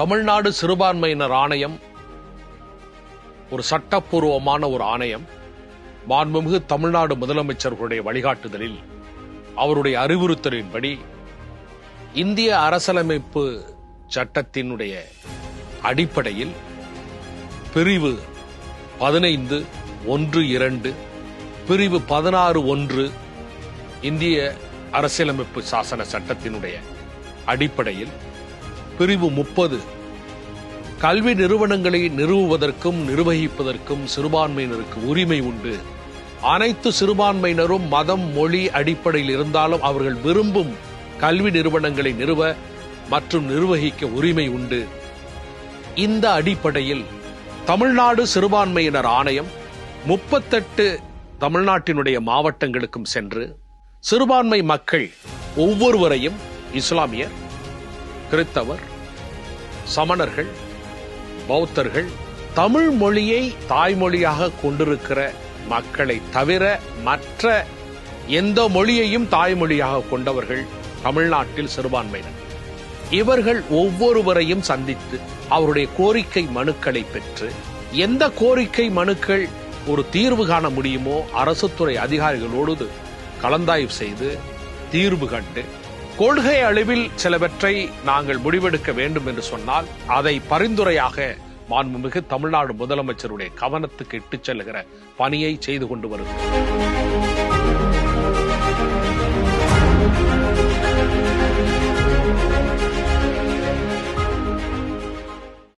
தமிழ்நாடு சிறுபான்மையினர் ஆணையம் ஒரு சட்டப்பூர்வமான ஒரு ஆணையம். மாண்புமிகு தமிழ்நாடு முதலமைச்சர்களுடைய வழிகாட்டுதலில் அவருடைய அறிவுறுத்தலின்படி இந்திய அரசியலமைப்பு சட்டத்தினுடைய அடிப்படையில் பிரிவு பதினைந்து ஒன்று இரண்டு பிரிவு பதினாறு ஒன்று இந்திய அரசியலமைப்பு சாசன சட்டத்தினுடைய அடிப்படையில் பிரிவு முப்பது கல்வி நிறுவனங்களை நிறுவுவதற்கும் நிர்வகிப்பதற்கும் சிறுபான்மையினருக்கு உரிமை உண்டு. அனைத்து சிறுபான்மையினரும் மதம் மொழி அடிப்படையில் இருந்தாலும் அவர்கள் விரும்பும் கல்வி நிறுவனங்களை நிறுவ மற்றும் நிர்வகிக்க உரிமை உண்டு. இந்த அடிப்படையில் தமிழ்நாடு சிறுபான்மையினர் ஆணையம் முப்பத்தெட்டு தமிழ்நாட்டினுடைய மாவட்டங்களுக்கும் சென்று சிறுபான்மை மக்கள் ஒவ்வொருவரையும் இஸ்லாமியர் கிறித்தவர் சமணர்கள் பௌத்தர்கள் தமிழ் மொழியை தாய்மொழியாக கொண்டிருக்கிற மக்களை தவிர மற்ற எந்த மொழியையும் தாய்மொழியாக கொண்டவர்கள் தமிழ்நாட்டில் சிறுபான்மையினர். இவர்கள் ஒவ்வொருவரையும் சந்தித்து அவருடைய கோரிக்கை மனுக்களை பெற்று எந்த கோரிக்கை மனுக்கள் ஒரு தீர்வு காண முடியுமோ அரசு துறை அதிகாரிகளோடு கலந்தாய்வு செய்து தீர்வு கண்டு கொள்கை அளவில் சிலவற்றை நாங்கள் முடிவெடுக்க வேண்டும் என்று சொன்னால் அதை பரிந்துரையாக மாண்புமிகு தமிழ்நாடு முதலமைச்சருடைய கவனத்துக்கு இட்டுச் செல்லுகிற பணியை செய்து கொண்டு வருகிறோம்.